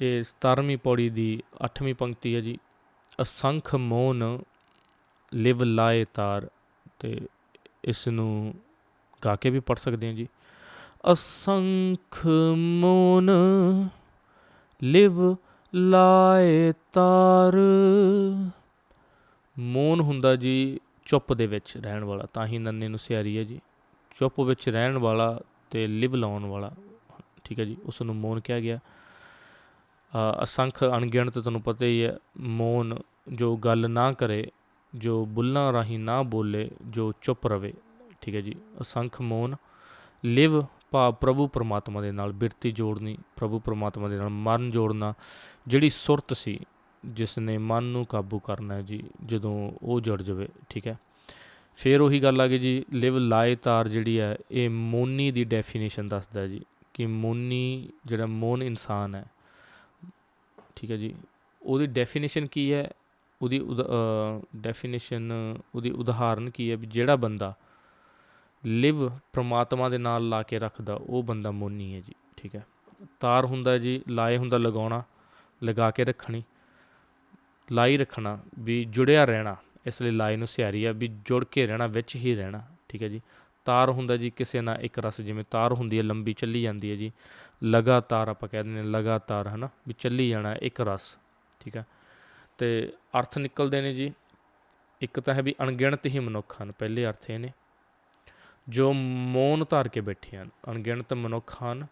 ਇਹ 17ਵੀਂ ਪੌੜੀ ਦੀ 8ਵੀਂ ਪੰਕਤੀ ਹੈ ਜੀ। ਅਸੰਖ ਮੋਨ ਲਿਵ ਲਾਏ ਤਾਰ ਤੇ ਇਸ ਨੂੰ ਗਾ ਕੇ ਵੀ ਪੜ ਸਕਦੇ ਹਾਂ ਜੀ। ਅਸੰਖ ਮੋਨ ਲਿਵ ਲਾਏ ਤਾਰ। ਮੋਨ ਹੁੰਦਾ ਜੀ ਚੁੱਪ ਦੇ ਵਿੱਚ ਰਹਿਣ ਵਾਲਾ, ਤਾਂ ਹੀ ਨੰਨੇ ਨੂੰ ਸਿਆਰੀ ਹੈ ਜੀ। ਚੁੱਪ ਵਿੱਚ ਰਹਿਣ ਵਾਲਾ ਤੇ ਲਿਵ ਲਾਉਣ ਵਾਲਾ, ਠੀਕ ਹੈ ਜੀ ਉਸ ਨੂੰ ਮੋਨ ਕਿਹਾ ਗਿਆ। ਅਸੰਖ ਅਣਗਿਣਤ ਤੁਹਾਨੂੰ ਪਤਾ ਹੀ ਹੈ, ਮੋਨ ਜੋ ਗੱਲ ਨਾ ਕਰੇ, ਜੋ ਬੁੱਲਾਂ ਰਾਹੀਂ ਨਾ ਬੋਲੇ, ਜੋ ਚੁੱਪ ਰਵੇ, ਠੀਕ ਹੈ ਜੀ, ਅਸੰਖ ਮੋਨ, ਲਿਵ ਭਾਵ ਪ੍ਰਭੂ ਪਰਮਾਤਮਾ ਦੇ ਨਾਲ, ਬਿਰਤੀ ਜੋੜਨੀ, ਪ੍ਰਭੂ ਪਰਮਾਤਮਾ ਦੇ ਨਾਲ ਮਨ ਜੋੜਨਾ, ਜਿਹੜੀ ਸੁਰਤ ਸੀ, ਜਿਸ ਨੇ ਮਨ ਨੂੰ ਕਾਬੂ ਕਰਨਾ ਹੈ ਜੀ, ਜਦੋਂ ਉਹ ਜੁੜ ਜਾਵੇ, ਠੀਕ ਹੈ। ਫਿਰ ਉਹੀ ਗੱਲ ਆ ਗਈ ਜੀ, ਲਿਵ ਲਾਏ ਤਾਰ ਜਿਹੜੀ ਹੈ, ਇਹ ਮੋਨੀ ਦੀ ਡੈਫੀਨੇਸ਼ਨ ਦੱਸਦਾ ਜੀ, ਕਿ ਮੋਨੀ ਜਿਹੜਾ ਮੋਨ ਇਨਸਾਨ ਹੈ ਠੀਕ ਹੈ ਜੀ। ਉਹਦੀ ਡੈਫੀਨੇਸ਼ਨ ਕੀ ਹੈ? ਉਹਦੀ ਡੈਫੀਨੇਸ਼ਨ ਉਹਦੀ ਉਦਾਹਰਨ ਕੀ ਹੈ ਵੀ ਜਿਹੜਾ ਬੰਦਾ ਲਿਵ ਪ੍ਰਮਾਤਮਾ ਦੇ ਨਾਲ ਲਾ ਕੇ ਰੱਖਦਾ, ਉਹ ਬੰਦਾ ਮੋਨੀ ਹੈ ਜੀ, ਠੀਕ ਹੈ। ਤਾਰ ਹੁੰਦਾ ਜੀ, ਲਾਏ ਹੁੰਦਾ ਲਗਾਉਣਾ, ਲਗਾ ਕੇ ਰੱਖਣੀ, ਲਾਈ ਰੱਖਣਾ ਵੀ ਜੁੜਿਆ ਰਹਿਣਾ, ਇਸ ਲਈ ਲਾਈ ਨੂੰ ਸਿਆਰੀ ਆ ਵੀ ਜੁੜ ਕੇ ਰਹਿਣਾ, ਵਿੱਚ ਹੀ ਰਹਿਣਾ, ਠੀਕ ਹੈ ਜੀ। ਤਾਰ ਹੁੰਦਾ ਜੀ ਕਿਸੇ ਨਾਲ ਇੱਕ ਰਸ, ਜਿਵੇਂ ਤਾਰ ਹੁੰਦੀ ਹੈ, ਲੰਬੀ ਚੱਲੀ ਜਾਂਦੀ ਹੈ ਜੀ। ਲਗਾਤਾਰ ਆਪਾਂ ਕਹਿ ਦਿੰਦੇ ਹਾਂ, ਲਗਾਤਾਰ, ਹਨਾ, ਵੀ ਚੱਲੀ ਜਾਣਾ ਇੱਕ ਰਸ, ਠੀਕ ਹੈ। ਤੇ ਅਰਥ ਨਿਕਲਦੇ ਨੇ ਜੀ, ਇੱਕ ਤਾਂ ਹੈ ਵੀ ਅਣਗਿਣਤ ਹੀ ਮਨੁੱਖ ਹਨ, ਪਹਿਲੇ ਅਰਥ ਇਹ ਨੇ। ਜੋ ਮੌਨ ਧਾਰ ਕੇ ਬੈਠੇ ਹਨ, ਅਣਗਿਣਤ ਮਨੁੱਖ ਹਨ,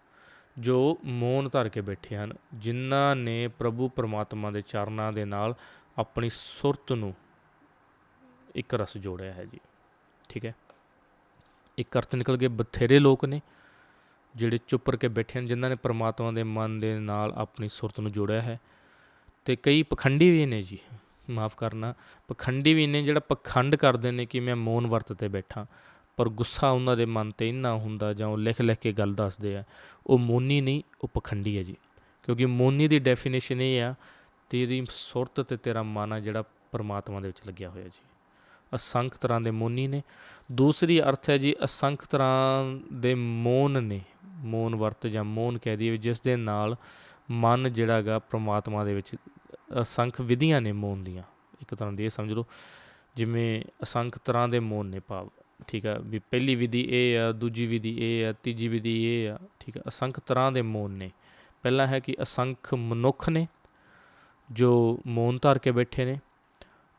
ਜੋ ਮੌਨ ਧਾਰ ਕੇ ਬੈਠੇ ਹਨ, ਜਿਨ੍ਹਾਂ ਨੇ ਪ੍ਰਭੂ ਪਰਮਾਤਮਾ ਦੇ ਚਰਨਾਂ ਦੇ ਨਾਲ ਆਪਣੀ ਸੁਰਤ ਨੂੰ ਇੱਕ ਰਸ ਜੋੜਿਆ ਹੈ ਜੀ, ਠੀਕ ਹੈ। ਇੱਕ ਅਰਥ ਨਿਕਲ ਗਏ ਬਥੇਰੇ ਲੋਕ ਨੇ, ਜਿਹੜੇ ਚੁੱਪ ਕੇ ਬੈਠੇ ਹਨ, ਜਿਨ੍ਹਾਂ ਨੇ ਪਰਮਾਤਮਾ ਦੇ ਮਨ ਦੇ ਨਾਲ ਆਪਣੀ ਸੁਰਤ ਨੂੰ ਜੋੜਿਆ ਹੈ। ਤੇ ਕਈ ਪਖੰਡੀ ਵੀ ਨੇ ਜੀ, ਮਾਫ ਕਰਨਾ, ਪਖੰਡੀ ਵੀ ਨੇ ਜਿਹੜਾ ਪਖੰਡ ਕਰਦੇ ਨੇ ਕਿ ਮੈਂ ਮੌਨ ਵਰਤ ਤੇ ਬੈਠਾ, ਪਰ ਗੁੱਸਾ ਉਹਨਾਂ ਦੇ ਮਨ ਤੇ ਇੰਨਾ ਹੁੰਦਾ ਜਾਂ ਉਹ ਲਿਖ ਲਿਖ ਕੇ ਗੱਲ ਦੱਸਦੇ ਆ, ਉਹ ਮੋਨੀ ਨਹੀਂ, ਉਹ ਪਖੰਡੀ ਹੈ ਜੀ। ਕਿਉਂਕਿ ਮੋਨੀ ਦੀ ਡੈਫੀਨੇਸ਼ਨ ਇਹ ਆ, ਤੇਰੀ ਸੁਰਤ ਤੇ ਤੇਰਾ ਮਨ ਆ ਜਿਹੜਾ ਪਰਮਾਤਮਾ ਦੇ ਵਿੱਚ ਲੱਗਿਆ ਹੋਇਆ ਜੀ। ਅਸੰਖ ਤਰ੍ਹਾਂ ਦੇ ਮੋਨੀ ਨੇ। ਦੂਸਰੀ ਅਰਥ ਹੈ ਜੀ, ਅਸੰਖ ਤਰ੍ਹਾਂ ਦੇ ਮੋਨ ਨੇ। ਮੋਨ ਵਰਤ ਜਾਂ ਮੋਨ ਕਹਿ ਦਈਏ ਜਿਸ ਦੇ ਨਾਲ ਮਨ ਜਿਹੜਾ ਹੈਗਾ ਪ੍ਰਮਾਤਮਾ ਦੇ ਵਿੱਚ ਅਸੰਖ ਵਿਧੀਆਂ ਨੇ ਮੋਨ ਦੀਆਂ। ਇੱਕ ਤਰ੍ਹਾਂ ਦੀ ਇਹ ਸਮਝ ਲਓ, ਜਿਵੇਂ ਅਸੰਖ ਤਰ੍ਹਾਂ ਦੇ ਮੋਨ ਨੇ ਭਾਵ, ਠੀਕ ਆ, ਵੀ ਪਹਿਲੀ ਵਿਧੀ ਇਹ ਆ, ਦੂਜੀ ਵਿਧੀ ਇਹ ਆ, ਤੀਜੀ ਵਿਧੀ ਇਹ ਆ, ਠੀਕ ਆ, ਅਸੰਖ ਤਰ੍ਹਾਂ ਦੇ ਮੋਨ ਨੇ। ਪਹਿਲਾ ਹੈ ਕਿ ਅਸੰਖ ਮਨੁੱਖ ਨੇ, ਜੋ ਮੋਨ ਧਾਰ ਕੇ ਬੈਠੇ ਨੇ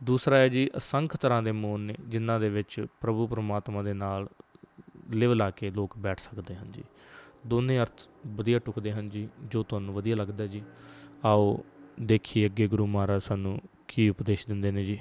ਦੂਸਰਾ ਹੈ ਜੀ ਅਸੰਖ ਤਰ੍ਹਾਂ ਦੇ ਮੋਨ ਨੇ, ਜਿਨ੍ਹਾਂ ਦੇ ਵਿੱਚ ਪ੍ਰਭੂ ਪਰਮਾਤਮਾ ਦੇ ਨਾਲ ਲਿਵ ਲਾ ਕੇ ਲੋਕ ਬੈਠ ਸਕਦੇ ਹਨ ਜੀ। ਦੋਨੇ ਅਰਥ ਵਧੀਆ ਟੁਕਦੇ ਹਨ ਜੀ, ਜੋ ਤੁਹਾਨੂੰ ਵਧੀਆ ਲੱਗਦਾ ਜੀ। ਆਓ ਦੇਖੀਏ ਅੱਗੇ ਗੁਰੂ ਮਹਾਰਾਜ ਸਾਨੂੰ ਕੀ ਉਪਦੇਸ਼ ਦਿੰਦੇ ਨੇ ਜੀ।